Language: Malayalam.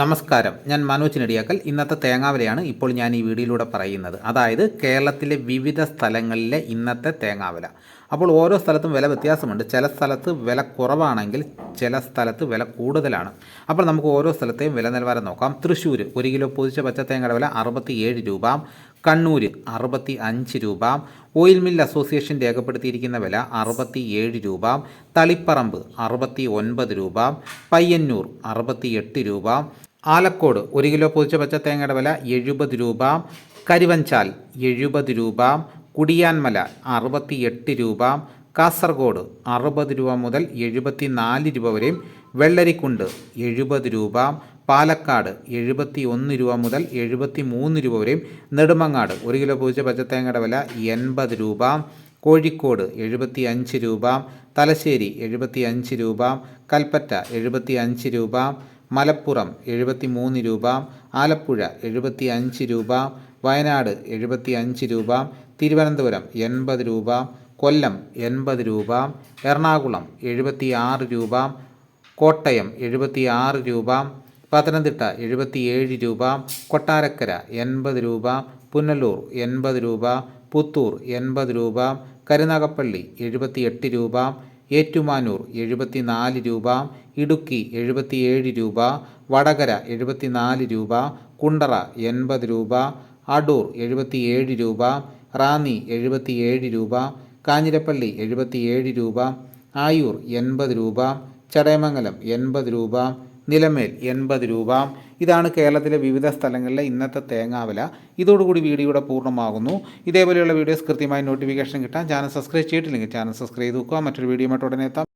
നമസ്കാരം. ഞാൻ മനോജ് നെടിയാക്കൽ. ഇന്നത്തെ തേങ്ങാവിലയാണ് ഇപ്പോൾ ഞാൻ ഈ വീഡിയോയിലൂടെ പറയുന്നത്. അതായത് കേരളത്തിലെ വിവിധ സ്ഥലങ്ങളിലെ ഇന്നത്തെ തേങ്ങാവില. അപ്പോൾ ഓരോ സ്ഥലത്തും വില വ്യത്യാസമുണ്ട്. ചില സ്ഥലത്ത് വില കുറവാണെങ്കിൽ ചില സ്ഥലത്ത് വില കൂടുതലാണ്. അപ്പോൾ നമുക്ക് ഓരോ സ്ഥലത്തെയും വില നിലവാരം നോക്കാം. തൃശ്ശൂർ ഒരു കിലോ പൊതിച്ച പച്ച തേങ്ങയുടെ വില അറുപത്തി ഏഴ് രൂപ. കണ്ണൂർ അറുപത്തി അഞ്ച് രൂപ. ഓയിൽ മിൽ അസോസിയേഷൻ രേഖപ്പെടുത്തിയിരിക്കുന്ന വില അറുപത്തി ഏഴ് രൂപ തളിപ്പറമ്പ് അറുപത്തി ഒൻപത് രൂപ പയ്യന്നൂർ അറുപത്തി എട്ട് രൂപ ആലക്കോട് ഒരു കിലോ പൊതിച്ച പച്ച തേങ്ങയുടെ വില എഴുപത് രൂപ കരിവഞ്ചാൽ എഴുപത് രൂപ കുടിയാൻമല അറുപത്തി എട്ട് രൂപ കാസർഗോഡ് അറുപത് രൂപ മുതൽ എഴുപത്തി നാല് രൂപ വരെയും വെള്ളരിക്കുണ്ട് എഴുപത് രൂപ പാലക്കാട് എഴുപത്തി ഒന്ന് രൂപ മുതൽ എഴുപത്തി മൂന്ന് രൂപ വരെയും നെടുമങ്ങാട് ഒരു കിലോ പൂച്ച പച്ചത്തേങ്ങയുടെ വില എൺപത് രൂപ. കോഴിക്കോട് എഴുപത്തി അഞ്ച് രൂപ. തലശ്ശേരി എഴുപത്തി അഞ്ച് രൂപ. കൽപ്പറ്റ എഴുപത്തി അഞ്ച് രൂപ. മലപ്പുറം എഴുപത്തി മൂന്ന് രൂപ. ആലപ്പുഴ എഴുപത്തി അഞ്ച് രൂപ. വയനാട് എഴുപത്തി അഞ്ച് രൂപ. തിരുവനന്തപുരം എൺപത് രൂപ. കൊല്ലം എൺപത് രൂപ. എറണാകുളം എഴുപത്തി ആറ് രൂപ. കോട്ടയം എഴുപത്തി ആറ് രൂപ. പത്തനംതിട്ട എഴുപത്തിയേഴ് രൂപ കൊട്ടാരക്കര എൺപത് രൂപ പുനലൂർ എൺപത് രൂപ പുത്തൂർ എൺപത് രൂപ കരുനാഗപ്പള്ളി എഴുപത്തിയെട്ട് രൂപ ഏറ്റുമാനൂർ എഴുപത്തിനാല് രൂപ ഇടുക്കി എഴുപത്തിയേഴ് രൂപ വടകര എഴുപത്തിനാല് രൂപ കുണ്ടറ എൺപത് രൂപ അടൂർ എഴുപത്തിയേഴ് രൂപ റാന്നി എഴുപത്തിയേഴ് രൂപ കാഞ്ഞിരപ്പള്ളി എഴുപത്തിയേഴ് രൂപ ആയൂർ എൺപത് രൂപ ചടയമംഗലം എൺപത് രൂപ നിലമേൽ എൺപത് രൂപ. ഇതാണ് കേരളത്തിലെ വിവിധ സ്ഥലങ്ങളിലെ ഇന്നത്തെ തേങ്ങാവില ഇതോടുകൂടി വീഡിയോയുടെ പൂർണമാകുന്നു. ഇതേപോലെയുള്ള വീഡിയോസ് കൃത്യമായി നോട്ടിഫിക്കേഷൻ കിട്ടാൻ ചാനൽ സബ്സ്ക്രൈബ് ചെയ്തിട്ടില്ലെങ്കിൽ ചാനൽ സബ്സ്ക്രൈബ് ചെയ്ത് നോക്കുക മറ്റൊരു വീഡിയോ ഉടനെ എത്താം.